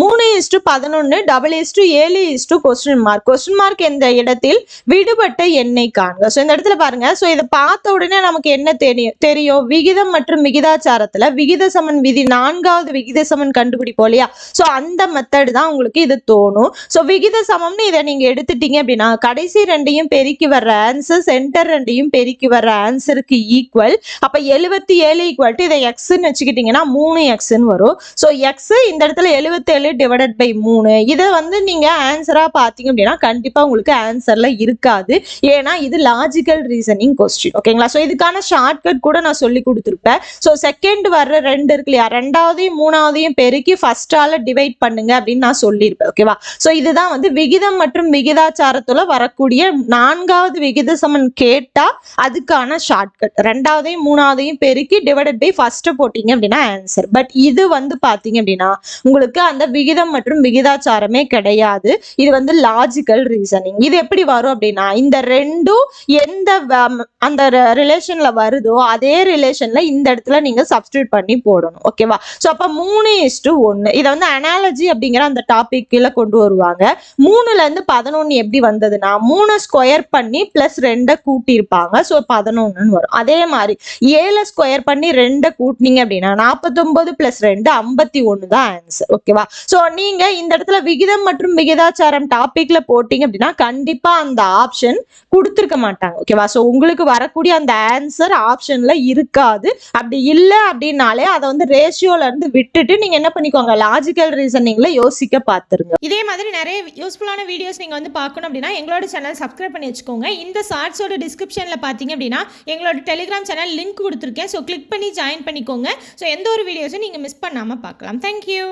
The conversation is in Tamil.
மூணு இஸ்டு பதினொன்று டபுள் இஸ்டு ஏழு is to question mark question mark இந்த இடத்தில்? விடுபட்ட எண்ணெய் காண்க. ஸோ இந்த இடத்துல பாருங்க. ஸோ இதை பார்த்த உடனே நமக்கு என்ன தெரியும் தெரியும்? விகிதம் மற்றும் விகிதாச்சாரத்துல விகித சமன் விதி நான்காவது விகித சமன் கண்டுபிடிப்போம் இல்லையா? ஸோ அந்த மெத்தடு தான் உங்களுக்கு இது தோணும். ஸோ விகித சமம்னு இதை நீங்க எடுத்துட்டீங்க அப்படின்னா கடைசி ரெண்டையும் பெருக்கி வர்ற ஆன்சர் சென்டர் ரெண்டையும் பெருக்கி வர்ற ஆன்சருக்கு ஈக்குவல் அப்போ எழுபத்தி ஏழு ஈக்குவல் டு இதை எக்ஸ்ன்னு வச்சுக்கிட்டீங்கன்னா மூணு எக்ஸ்ன்னு வரும். ஸோ எக்ஸ் இந்த இடத்துல எழுபத்தேழு டிவைடட் பை மூணு. இதை வந்து நீங்கள் ஆன்சராக பார்த்தீங்க அப்படின்னா கண்டிப்பாக உங்களுக்கு ஆன்சரில் இருக்காது. ஏன்னா இது லாஜிக்கல் ரீசனிங் கொஸ்டின் ஓகேங்களா ஸோ இதுக்கான ஷார்ட்கட் கூட நான் சொல்லி கொடுத்துருப்பேன். ஸோ செகண்ட் வர்ற ரெண்டு இருக்கு இல்லையா? ரெண்டாவதையும் மூணாவதையும் பெருக்கி ஃபர்ஸ்டால டிவைட் பண்ணுங்க அப்படின்னு நான் சொல்லியிருப்பேன். ஓகேவா ஸோ இதுதான் வந்து விகிதம் மற்றும் விகிதாச்சாரத்துல வரக்கூடிய நான்காவது விகித சமன் கேட்டா அதுக்கான ஷார்ட்கட் ரெண்டாவதையும் மூணாவதையும் பெருக்கி டிவைடட் பை ஃபர்ஸ்ட் போட்டீங்க அப்படின்னா ஆன்சர் பட் இது வந்து பாத்தீங்க அப்படின்னா உங்களுக்கு அந்த விகிதம் மற்றும் விகிதாச்சாரமே கிடையாது. இது வந்து லாஜிக்கல் ரீசனிங் இது எப்படி வரும் அப்படின்னா இந்த ரெண்டும் எந்த அந்த ரிலேஷன்ல வருதோ அதே ரிலேஷன்ல இந்த இடத்துல நீங்க சப்ஸ்டியூட் பண்ணி போடணும். ஓகேவா ஸோ அப்போ மூணு இஸ்டு ஒன்று இதை வந்து அனாலஜி அப்படிங்கிற அந்த டாபிக் கீழே கொண்டு வருவாங்க. மூணுல இருந்து பதினொன்று எப்படி வந்ததுன்னா மூணு ஸ்கொயர் பண்ணி பிளஸ் ரெண்டை கூட்டியிருப்பாங்க. ஸோ பதினொன்றுன்னு வரும். அதே மாதிரி ஏழை ஸ்கொயர் பண்ணி ரெண்டை கூட்டினீங்க அப்படின்னா நாற்பத்தொன்பது பிளஸ் ரெண்டு ஐம்பத்தி ஒன்று தான் ஆன்சர் ஓகேவா ஸோ நீங்க இந்த இடத்துல விகிதம் மற்றும் விகிதாச்சாரம் டாபிக்ல போட்டீங்க அப்படின்னா கண்டிப்பா அந்த ஆப்ஷன் கொடுத்துருக்க மாட்டாங்க. ஓகேவா ஸோ உங்களுக்கு வரக்கூடிய அந்த ஆன்சர் ஆப்ஷன்ல இருக்காது. அப்படி இல்லை அப்படின்னாலே அதை வந்து ரேஷியோல இருந்து விட்டுட்டு நீங்க என்ன பண்ணிக்கோங்க லாஜிக்கல் ரீசனிங்ல யோசிக்க பார்த்துருங்க இதே மாதிரி நிறைய யூஸ்ஃபுல்லான வீடியோஸ் நீங்க வந்து பார்க்கணும் அப்படின்னா எங்களோட சேனல் சப்ஸ்கிரைப் பண்ணி வச்சுக்கோங்க. இந்த ஷார்ட்ஸோட டிஸ்கிரிப்ஷனில் பார்த்தீங்க அப்படின்னா எங்களோட டெலிகிராம் சேனல் லிங்க் கொடுத்துருக்கேன். ஸோ கிளிக் பண்ணி ஜாயின் பண்ணிக்கோங்க. ஸோ எந்த ஒரு வீடியோஸும் நீங்கள் மிஸ் பண்ணாமல் பார்க்கலாம். தேங்க்யூ